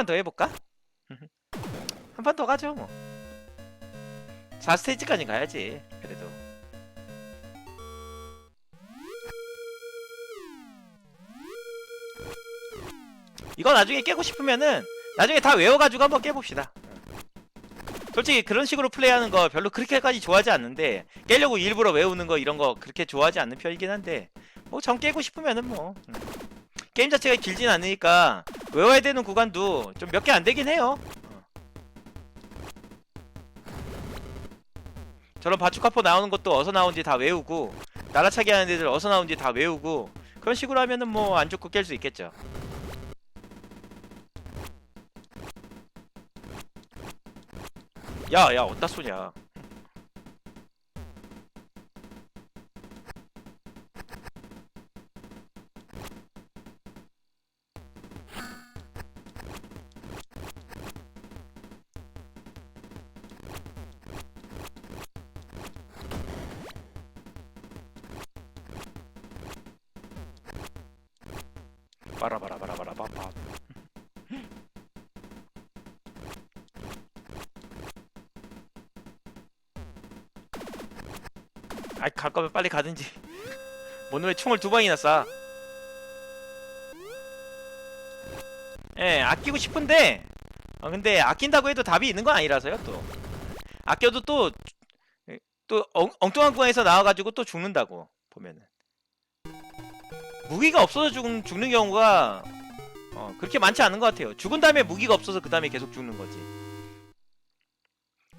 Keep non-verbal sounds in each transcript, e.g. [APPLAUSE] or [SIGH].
번만 더 해볼까? 한 판 더 가죠 뭐. 4스테이지까지 가야지 그래도. 이거 나중에 깨고 싶으면은 나중에 다 외워가지고 한번 깨봅시다. 솔직히 그런 식으로 플레이하는 거 별로 그렇게까지 좋아하지 않는데 깨려고 일부러 외우는 거 이런 거 그렇게 좋아하지 않는 편이긴 한데 뭐정 깨고 싶으면은 뭐. 음. 게임 자체가 길진 않으니까 외워야 되는 구간도 좀 몇 개 안 되긴 해요 어. 저런 바축카포 나오는 것도 어디서 나온지 다 외우고 날아차기 하는 애들 어디서 나온지 다 외우고 그런 식으로 하면은 뭐 안 죽고 깰 수 있겠죠 야, 야, 어디다 쏘냐? 빠라바라바라바라바바. 아이 갈 거면 빨리 가든지. 뭔왜 총을 두 방이나 쏴? 예, 아끼고 싶은데, 어, 근데 아낀다고 해도 답이 있는 건 아니라서요, 또. 아껴도 또, 또 엉, 엉뚱한 구간에서 나와가지고 또 죽는다고, 보면은. 무기가 없어서 죽, 죽는 경우가, 어, 그렇게 많지 않은 것 같아요. 죽은 다음에 무기가 없어서 그 다음에 계속 죽는 거지.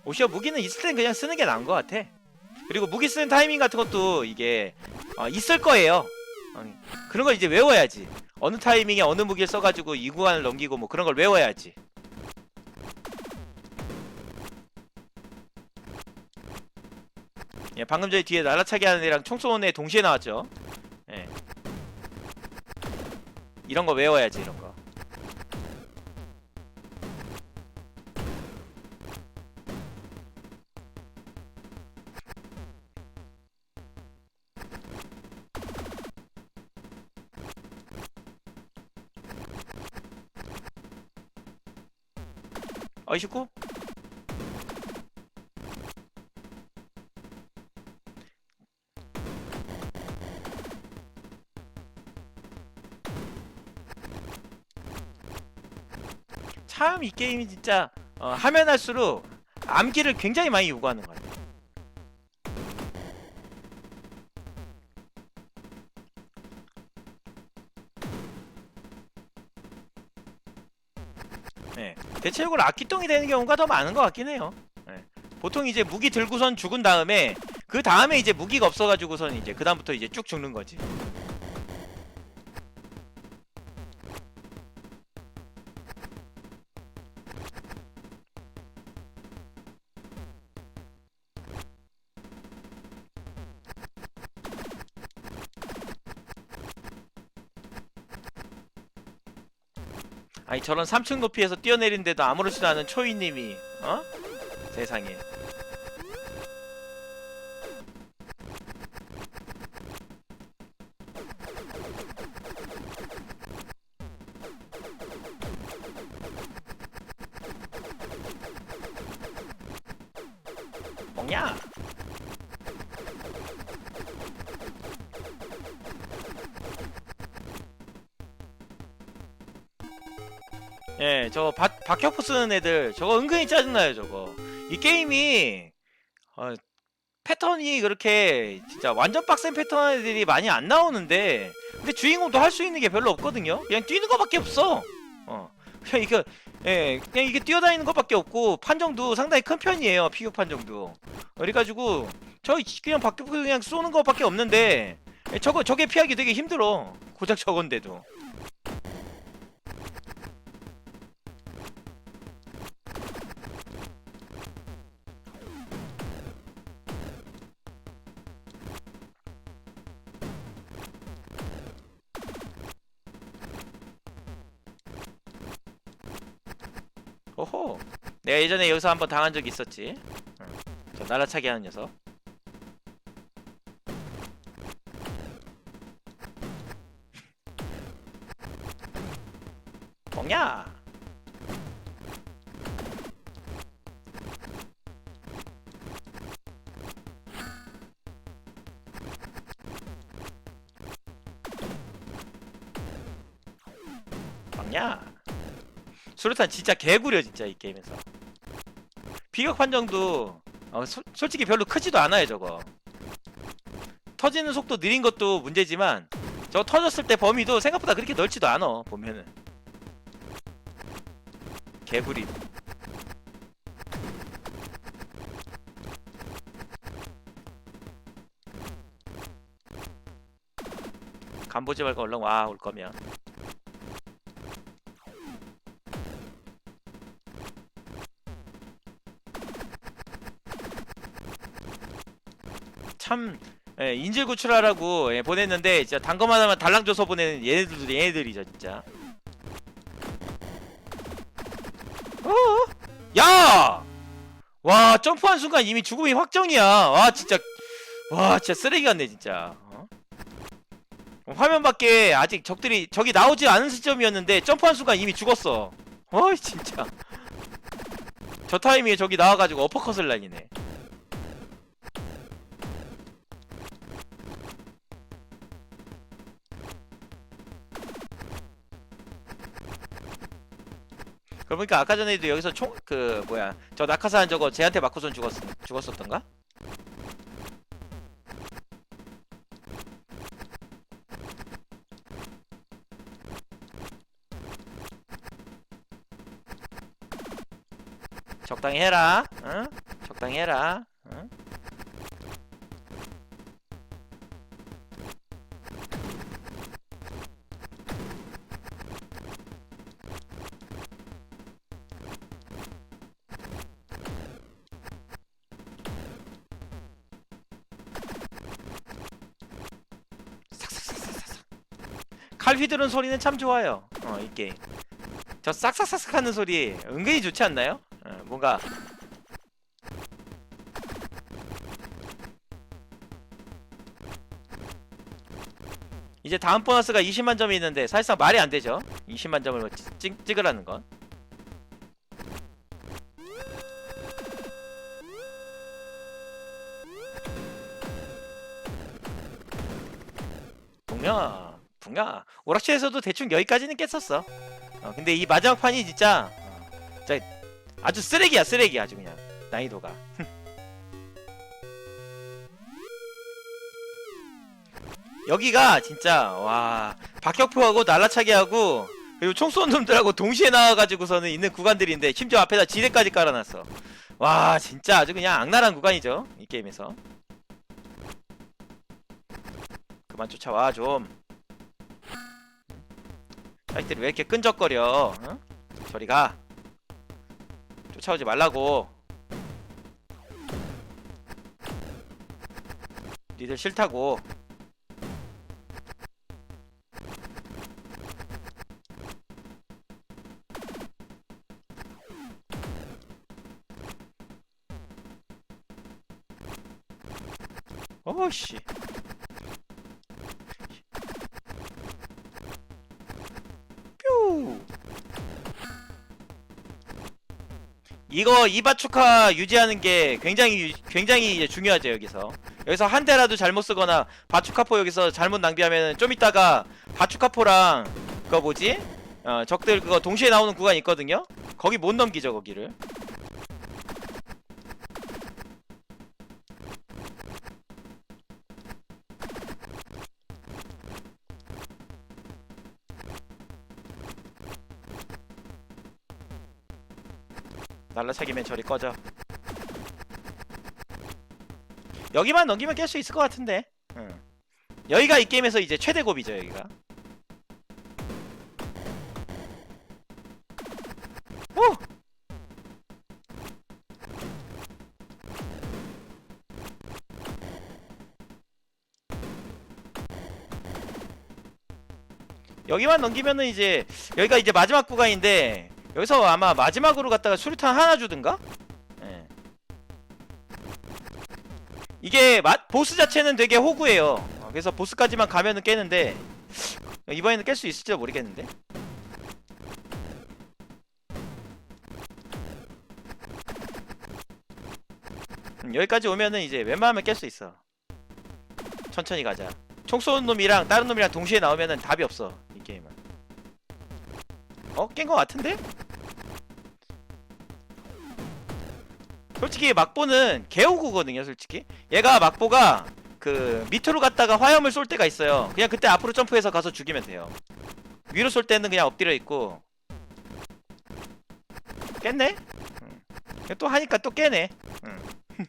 오히려 무기는 있을 땐 그냥 쓰는 게 나은 것 같아. 그리고 무기 쓰는 타이밍 같은 것도 이게 어, 있을 거예요. 어, 그런 걸 이제 외워야지. 어느 타이밍에 어느 무기를 써가지고 이 구간을 넘기고 뭐 그런 걸 외워야지. 예, 방금 전에 뒤에 날아차기 하는 애랑 총 쏘는 애 동시에 나왔죠. 이런 거 외워야지 이런 거. 어, 29? 참 이 게임이 진짜 어, 하면 할수록 암기를 굉장히 많이 요구하는 것 같아요. 네. 대체적으로 악기똥이 되는 경우가 더 많은 것 같긴 해요. 네. 보통 이제 무기 들고선 죽은 다음에 그 다음에 이제 무기가 없어가지고선 이제 그 다음부터 이제 쭉 죽는 거지. 아니 저런 3층 높이에서 뛰어내린데도 아무렇지도 않은 초이님이 어? 세상에 뭐냐? 예, 저거 박, 박혁포 쓰는 애들 저거 은근히 짜증나요 저거. 이 게임이 어, 패턴이 그렇게 진짜 완전 빡센 패턴 애들이 많이 안 나오는데 근데 주인공도 할 수 있는 게 별로 없거든요? 그냥 뛰는 거밖에 없어. 어 그냥 이거 예 그냥 이게 뛰어다니는 것밖에 없고 판정도 상당히 큰 편이에요 피규어 판정도. 그래가지고 저 그냥 밖에 그냥 쏘는 것밖에 없는데 예, 저거 저게 피하기 되게 힘들어. 고작 저건데도 오호. 내가 예전에 여기서 한번 당한 적이 있었지. 응. 저 날아차기 하는 녀석. 뭐냐 수류탄 진짜 개구려 진짜 이 게임에서. 비격 판정도 어, 소- 솔직히 별로 크지도 않아요 저거. 터지는 속도 느린 것도 문제지만 저 터졌을 때 범위도 생각보다 그렇게 넓지도 않아 보면은. 개구리. 간 보지 말고 얼른 와올 거면. 참 예, 인질 구출하라고 예, 보냈는데 진짜 단검 하나만 달랑 줘서 보내는 얘네들도 얘네들이죠 진짜. 어? 야! 와 점프한 순간 이미 죽음이 확정이야. 와 진짜 와 진짜 쓰레기 같네 진짜. 어? 화면 밖에 아직 적들이 적이 나오지 않은 시점이었는데 점프한 순간 이미 죽었어. 어이 진짜. 저 타이밍에 적이 나와가지고 어퍼컷을 날리네. 그러니까 아까 전에도 여기서 총 그 뭐야 저 낙하산 저거 쟤한테 맞고선 죽었 죽었었던가? 적당히 해라, 응? 적당히 해라, 칼 휘두른 소리는 참 좋아요. 어, 이 게임. 저 싹싹싹싹 하는 소리 은근히 좋지 않나요? 어, 뭔가 이제 다음 보너스가 20만 점이 있는데 사실상 말이 안 되죠. 20만 점을 찍, 찍, 찍으라는 건. 분명 분명 오락실에서도 대충 여기까지는 깼었어. 어, 근데 이 마지막 판이 진짜 어, 진짜 아주 쓰레기야 쓰레기 아주 그냥 난이도가. [LAUGHS] 여기가 진짜 와 박혁포하고 날라차게 하고 그리고 총 쏘는 놈들하고 동시에 나와가지고서는 있는 구간들인데 심지어 앞에다 지뢰까지 깔아놨어. 와 진짜 아주 그냥 악랄한 구간이죠 이 게임에서. 그만 쫓아와 좀. 자식들이 왜 이렇게 끈적거려? 어? 저리 가. 쫓아오지 말라고. 니들 싫다고. 어씨. 이거 이바축화 유지하는 게 굉장히 유- 굉장히 이제 중요하죠 여기서. 여기서 한 대라도 잘못 쓰거나 바축카포 여기서 잘못 낭비하면 좀 이따가 바축카포랑 그거 뭐지? 어 적들 그거 동시에 나오는 구간 있거든요? 거기 못 넘기죠 거기를 날라차기면 저리 꺼져 여기만 넘기면 깰 수 있을 것 같은데 응. 여기가 이 게임에서 이제 최대곱이죠 여기가 오! 여기만 넘기면은 이제 여기가 이제 마지막 구간인데 여기서 아마 마지막으로 갔다가 수류탄 하나 주든가? 예. 이게 마, 보스 자체는 되게 호구예요. 어, 그래서 보스까지만 가면은 깨는데 이번에는 깰 수 있을지도 모르겠는데. 음, 여기까지 오면은 이제 웬만하면 깰 수 있어. 천천히 가자. 총 쏘는 놈이랑 다른 놈이랑 동시에 나오면은 답이 없어 이 게임은. 어? 깬 거 같은데? 솔직히 막보는 개호구거든요 솔직히 얘가 막보가 그 밑으로 갔다가 화염을 쏠 때가 있어요 그냥 그때 앞으로 점프해서 가서 죽이면 돼요 위로 쏠 때는 그냥 엎드려 있고 깼네? 응. 또 하니까 또 깨네 응. [LAUGHS]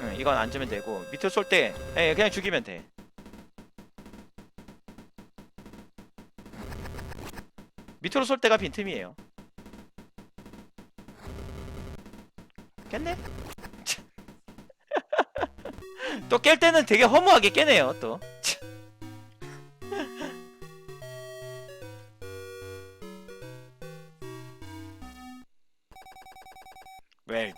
응, 이건 안 주면 되고 밑으로 쏠때 예, 그냥 죽이면 돼 밑으로 쏠 때가 빈틈이에요 깼네? [LAUGHS] 또 깰 때는 되게 허무하게 깨네요 또 [LAUGHS] Well